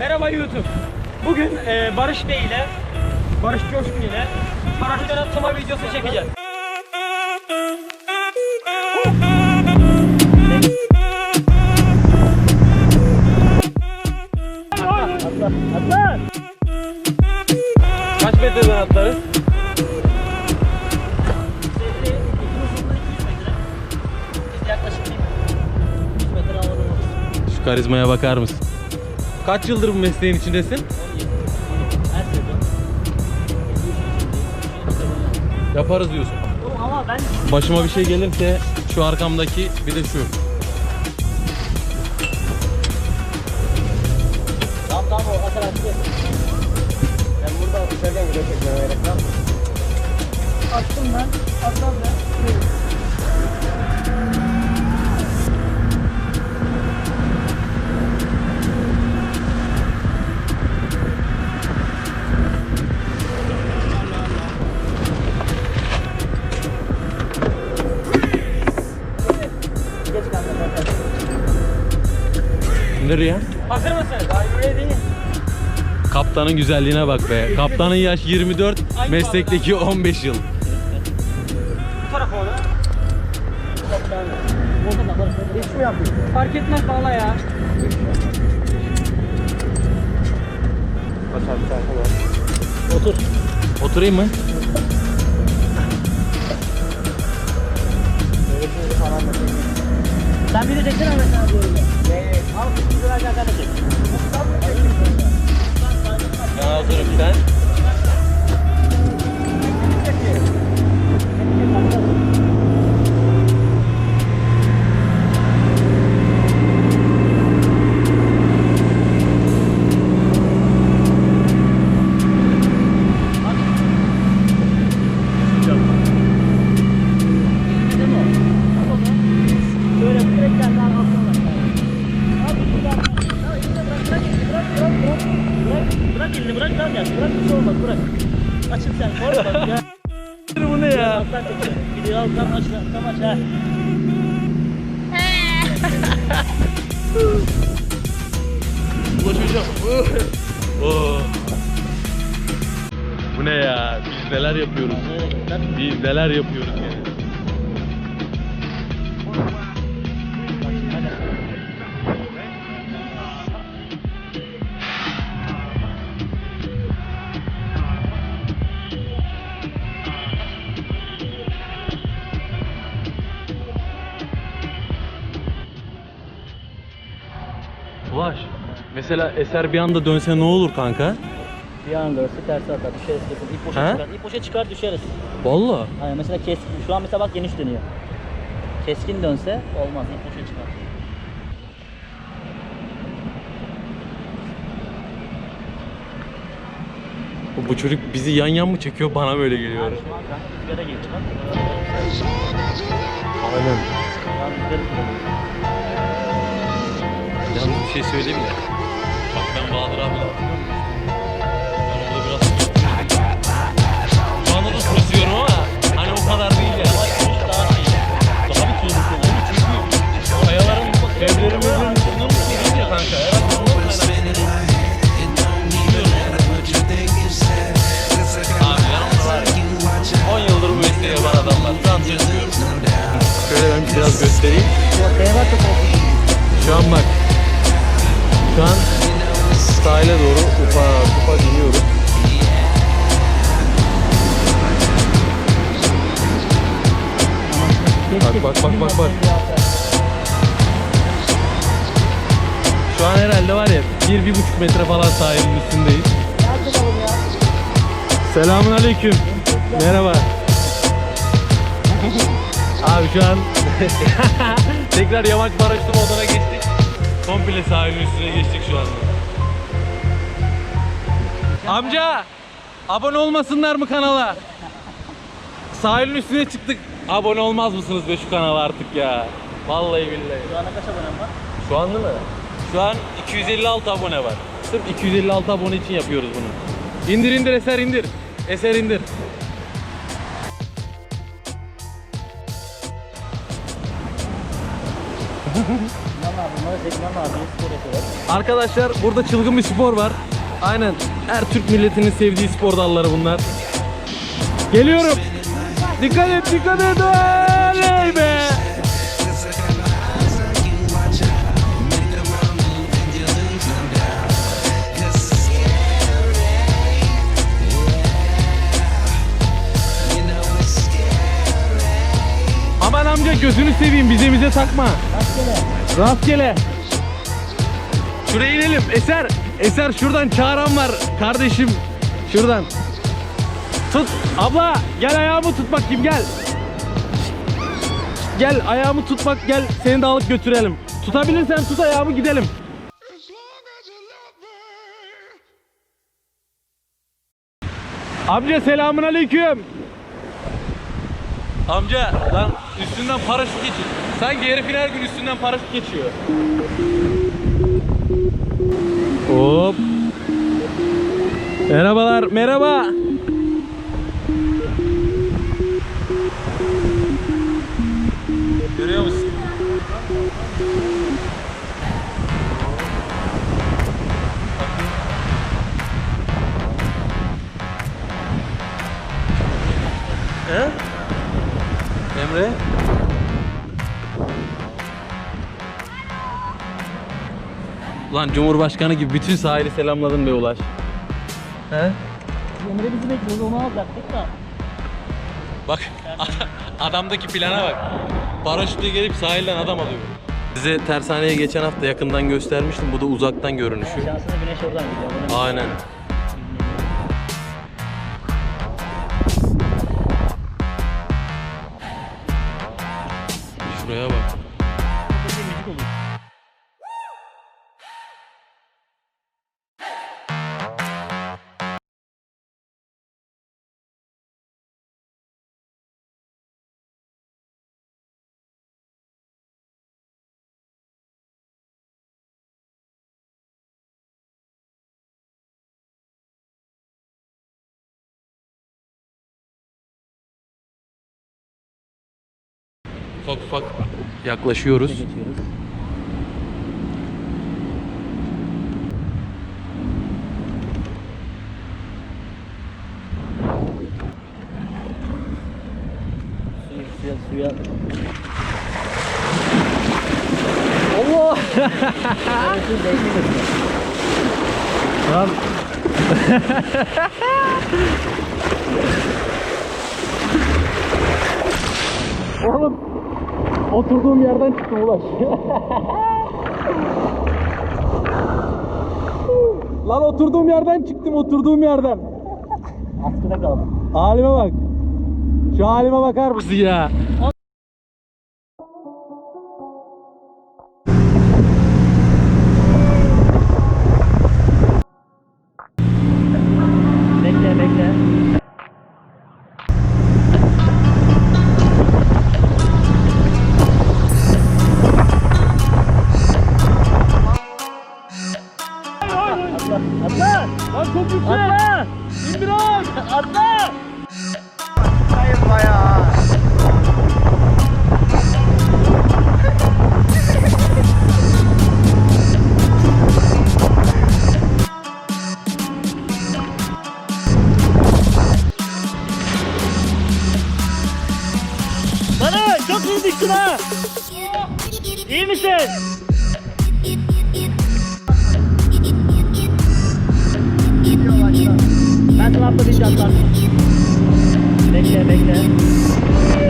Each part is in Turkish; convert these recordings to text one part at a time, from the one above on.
Merhaba YouTube. Bugün e, Barış Bey ile Barış Coşkun ile paraşütten atlama videosu çekeceğiz. Kaç metreden atlarız? Yaklaşık 100 metre havada oluruz. Şu karizmaya bakar mısın? Kaç yıldır bu mesleğin içindesin? Her sezon. Yaparız diyorsun. Ama ben Başıma bir şey gelirse şu arkamdaki bir de şu. tam tam o atar. Ben burada dışarıdan video çekmeye gerek var mı? Attım ben. Atlar ben. Nereye? Hazır mısınız? Are you ready? Kaptanın güzelliğine bak be. Kaptanın yaş 24, meslekteki 15 yıl. Bu tarafa barış. Hiç mi yapayım? Fark etmez valla ya. Otur. Oturayım mı? Sen bir de çeksene Ahmet abi Ben hazırım sen. Böyle direkt kendi arkasına bak. Abi buradan. Ya elini bırak, bırak elini, bırak, bırak, bırak. Bırak, bırak elini, bırak, bir şey olmaz, bırak. Açın sen, korkma ya. Bu ne ya? Alttan çek. Gidiyor alttan aç, tam aç ha. Ulaşacağım. Oo. Bu ne ya? Biz neler yapıyoruz? Biz neler yapıyoruz yani? Mesela eser bir anda dönse ne olur kanka? Bir an görse tersi atar, düşeriz kesin. İp boşa çıkar, ip boşa çıkar düşeriz. Vallahi. Hani mesela keskin, şu an mesela bak geniş dönüyor. Keskin dönse olmaz, ip boşa çıkar. Bu, bu çocuk bizi yan yan mı çekiyor bana böyle geliyor. Şu an kanka rüzgara girdi bak. Aynen. Şu an. Yalnız bir şey söyleyeyim mi? Bak ben Bahadır abi hatırlıyor musun? Ben orada biraz... Şu anda da tırsıyorum ama hani o kadar değil yani. Daha iyi. Daha bir. Çünkü kayaların evlerimizin üstünde mi değil ya kanka? Herhalde ondan kaynaklı. Abi yanımda var ya. 10 yıldır bu mesleği yapan adamlar. Şu an tırsıyorum. Şöyle ben biraz göstereyim. Şu an bak. Şu an sahile doğru ufa ufa iniyoruz. Bak, bak, bak, bak, bak. Şu an herhalde var ya bir, bir buçuk metre falan sahilin üstündeyiz. Selamun aleyküm. Merhaba. Abi şu an tekrar yamaç paraşütü moduna geçtik. Komple sahilin üstüne geçtik şu anda. Amca abone olmasınlar mı kanala? Sahilin üstüne çıktık. Abone olmaz mısınız be şu kanala artık ya? Vallahi billahi. Şu ana kaç abonem var? Şu an değil mi? Şu an 256 abone var. Sırf 256 abone için yapıyoruz bunu. İndir indir eser indir. Eser indir. Arkadaşlar burada çılgın bir spor var. Aynen her Türk milletinin sevdiği spor dalları bunlar. Geliyorum. Dikkat et dikkat et. Oley be. Aman amca gözünü seveyim bize bize takma. Rastgele. Rastgele. Şuraya inelim. Eser. Eser şuradan çağıran var. Kardeşim. Şuradan. Tut. Abla gel ayağımı tut bakayım gel. Gel ayağımı tut bak gel seni de alıp götürelim. Tutabilirsen tut ayağımı gidelim. Amca selamun aleyküm. Amca lan üstünden paraşüt geçiyor. Sanki herifin her gün üstünden paraşüt geçiyor. Hop. Merhabalar, merhaba. Lan Cumhurbaşkanı gibi bütün sahili selamladın be Ulaş. He? Emre bizi bekliyordu onu alacaktık da. Bak adamdaki plana bak. Paraşütle gelip sahilden adam alıyor. Size tersaneye geçen hafta yakından göstermiştim. Bu da uzaktan görünüşü. Şansına güneş oradan gidiyor. Aynen. Şuraya bak. Ufak ufak yaklaşıyoruz. Suya, suya. Allah! Lan. Oğlum oturduğum yerden çıktım Ulaş. Lan oturduğum yerden çıktım oturduğum yerden. Askıda kaldım. Halime bak. Şu halime bakar mısın ya? Çok iyi misin? Ben sana atladınca atlar. Bekle bekle.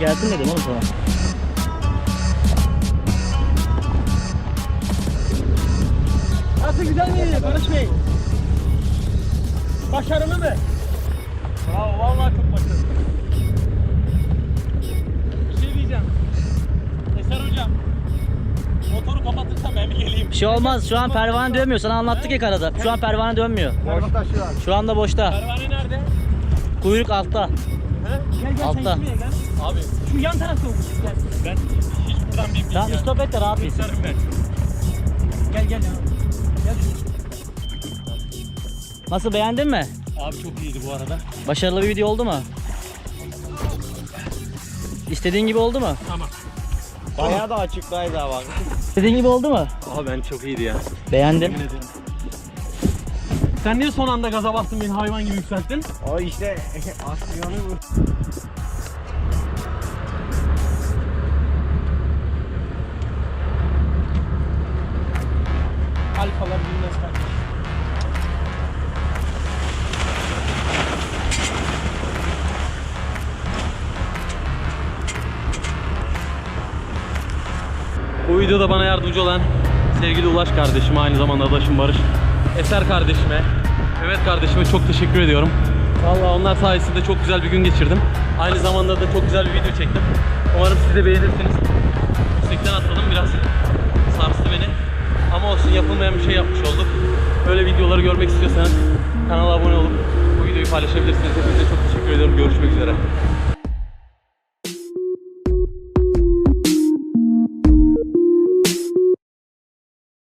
Gelsin dedim oğlum sana. Nasıl güzel mi Barış Bey? Başarılı mı? Bravo vallahi çok başarılı. Bir şey diyeceğim. Eser hocam. Motoru kapatırsan ben bir geleyim. Bir şey olmaz. Şu an pervane dönmüyor. Sana anlattık ya karada. Şu an pervane dönmüyor. Şu anda boşta. Pervane nerede? Kuyruk altta. He? Gel gel Altta. sen gel. Abi Şu yan tarafta olmuş gel. ben hiç buradan bir Tamam bir stop et de rahat bin. Sarım ben. Gel gel ya. Gel. Nasıl beğendin mi? Abi çok iyiydi bu arada. Başarılı bir video oldu mu? İstediğin gibi oldu mu? Tamam. Bayağı da açıktaydı ha bak. İstediğin gibi oldu mu? Abi ben çok iyiydi ya. Beğendim. Yemin ederim. Sen niye son anda gaza bastın beni hayvan gibi yükselttin? O işte aksiyonu bu. Alfalar bilmez kardeş. Bu videoda bana yardımcı olan sevgili Ulaş kardeşime, aynı zamanda adaşım Barış, Eser kardeşime, Evet kardeşime çok teşekkür ediyorum. Vallahi onlar sayesinde çok güzel bir gün geçirdim. Aynı zamanda da çok güzel bir video çektim. Umarım siz de beğenirsiniz. Yüksekten atladım biraz. Sarstı beni. Ama olsun yapılmayan bir şey yapmış olduk. Böyle videoları görmek istiyorsanız kanala abone olup bu videoyu paylaşabilirsiniz. Hepinize çok teşekkür ediyorum. Görüşmek üzere.